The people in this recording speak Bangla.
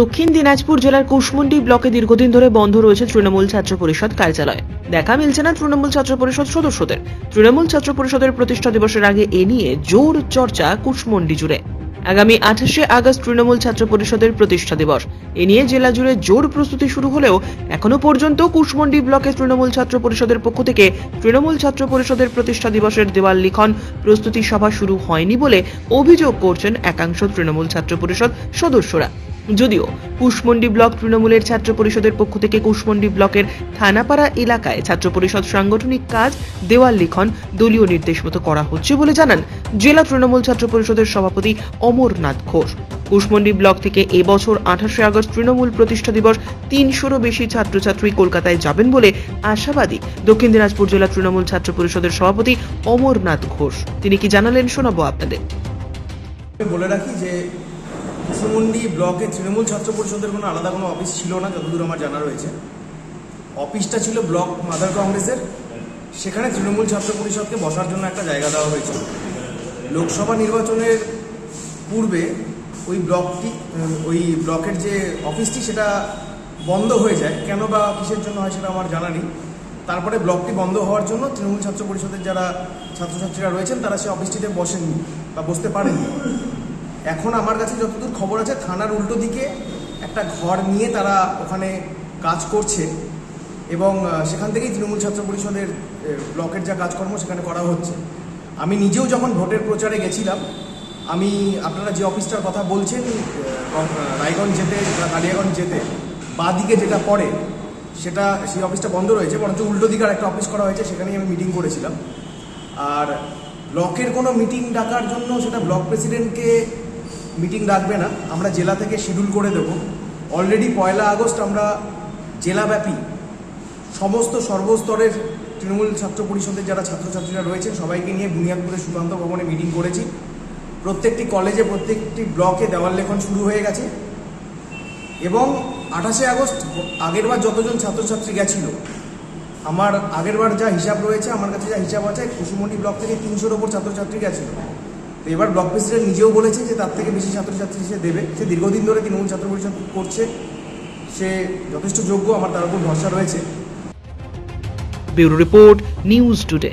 দক্ষিণ দিনাজপুর জেলার কুশমন্ডি ব্লকে দীর্ঘদিন ধরে বন্ধ রয়েছে তৃণমূল ছাত্র পরিষদ কার্যালয়। দেখা মিলছে না তৃণমূল ছাত্র পরিষদ সদস্যদের। তৃণমূল ছাত্র পরিষদের প্রতিষ্ঠা দিবসের আগে এ নিয়ে জোর চর্চা কুশমন্ডি জুড়ে। আগামী আঠাশে আগস্ট তৃণমূল ছাত্র পরিষদের প্রতিষ্ঠা দিবস। এ নিয়ে জেলা জুড়ে জোর প্রস্তুতি শুরু হলেও এখনও পর্যন্ত কুশমন্ডি ব্লকে তৃণমূল ছাত্র পরিষদের পক্ষ থেকে তৃণমূল ছাত্র পরিষদের প্রতিষ্ঠা দিবসের দেওয়াল লিখন প্রস্তুতি সভা শুরু হয়নি বলে অভিযোগ করছেন একাংশ তৃণমূল ছাত্র পরিষদ সদস্যরা। যদিও কুশমন্ডি ব্লক তৃণমূলের ছাত্র পরিষদের পক্ষ থেকে কুশমন্ডি ব্লকের থানাপাড়া এলাকায় ছাত্র পরিষদ সাংগঠনিক কাজ, দেওয়াল লিখন দলীয় নির্দেশ মতো করা হচ্ছে বলে জানান জেলা তৃণমূল ছাত্র পরিষদের সভাপতি অমরনাথ ঘোষ। কুশমন্ডি ব্লক থেকে এবছর আঠাশে আগস্ট তৃণমূল প্রতিষ্ঠা দিবস তিনশোরও বেশি ছাত্রছাত্রী কলকাতায় যাবেন বলে আশাবাদী দক্ষিণ দিনাজপুর জেলা তৃণমূল ছাত্র পরিষদের সভাপতি অমরনাথ ঘোষ। তিনি কি জানালেন শোনাবো আপনাদের। বলে রাখি যে কুসুমুন্ডি ব্লকে তৃণমূল ছাত্র পরিষদের কোনো আলাদা কোনো অফিস ছিল না, যতদূর আমার জানা রয়েছে। অফিসটা ছিল ব্লক মাদার কংগ্রেসের। সেখানে তৃণমূল ছাত্র পরিষদকে বসার জন্য একটা জায়গা দেওয়া হয়েছিল। লোকসভা নির্বাচনের পূর্বে ওই ব্লকটি, ওই ব্লকের যে অফিসটি, সেটা বন্ধ হয়ে যায়। কেন বা কিসের জন্য হয় সেটা আমার জানা নেই। তারপরে ব্লকটি বন্ধ হওয়ার জন্য তৃণমূল ছাত্র পরিষদের যারা ছাত্রছাত্রীরা রয়েছেন, তারা সেই অফিসটিতে বসেননি বা বসতে পারেননি। এখন আমার কাছে যতদূর খবর আছে, থানার উল্টো দিকে একটা ঘর নিয়ে তারা ওখানে কাজ করছে এবং সেখান থেকেই তৃণমূল ছাত্র পরিষদের ব্লকের যা কাজকর্ম সেখানে করা হচ্ছে। আমি নিজেও যখন ভোটের প্রচারে গেছিলাম, আমি, আপনারা যে অফিসটার কথা বলছেন রায়গঞ্জ যেতে বা কালিয়াগঞ্জ যেতে বাঁ দিকে যেটা পড়ে, সেটা, সেই অফিসটা বন্ধ রয়েছে, বরঞ্চ উল্টো দিকে আর একটা অফিস করা হয়েছে, সেখানেই আমি মিটিং করেছিলাম। আর ব্লকের কোনো মিটিং ডাকার জন্য সেটা ব্লক প্রেসিডেন্টকে মিটিং রাখবে না, আমরা জেলা থেকে শিডিউল করে দেবো। অলরেডি পয়লা আগস্ট আমরা জেলাব্যাপী সমস্ত সর্বস্তরের তৃণমূল ছাত্র পরিষদের যারা ছাত্রছাত্রীরা রয়েছেন, সবাইকে নিয়ে বুনিয়াদপুরে সুকান্ত ভবনে মিটিং করেছি। প্রত্যেকটি কলেজে, প্রত্যেকটি ব্লকে দেওয়াল লেখন শুরু হয়ে গেছে। এবং আঠাশে আগস্ট আগেরবার যতজন ছাত্রছাত্রী গেছিল, আমার আগেরবার যা হিসাব রয়েছে, আমার কাছে যা হিসাব আছে কুসুমন্ডি ব্লক থেকে তিনশোর ওপর ছাত্রছাত্রী গেছিল। তো এবার ব্লক প্রেসিডেন্ট নিজেও বলেছে যে তার থেকে বেশি ছাত্রছাত্রী সে দেবে। সে দীর্ঘদিন ধরে তৃণমূল ছাত্র পরিষদ করছে। সে যথেষ্ট যোগ্য, আমার তার উপর ভরসা রয়েছে। Bureau report, news today.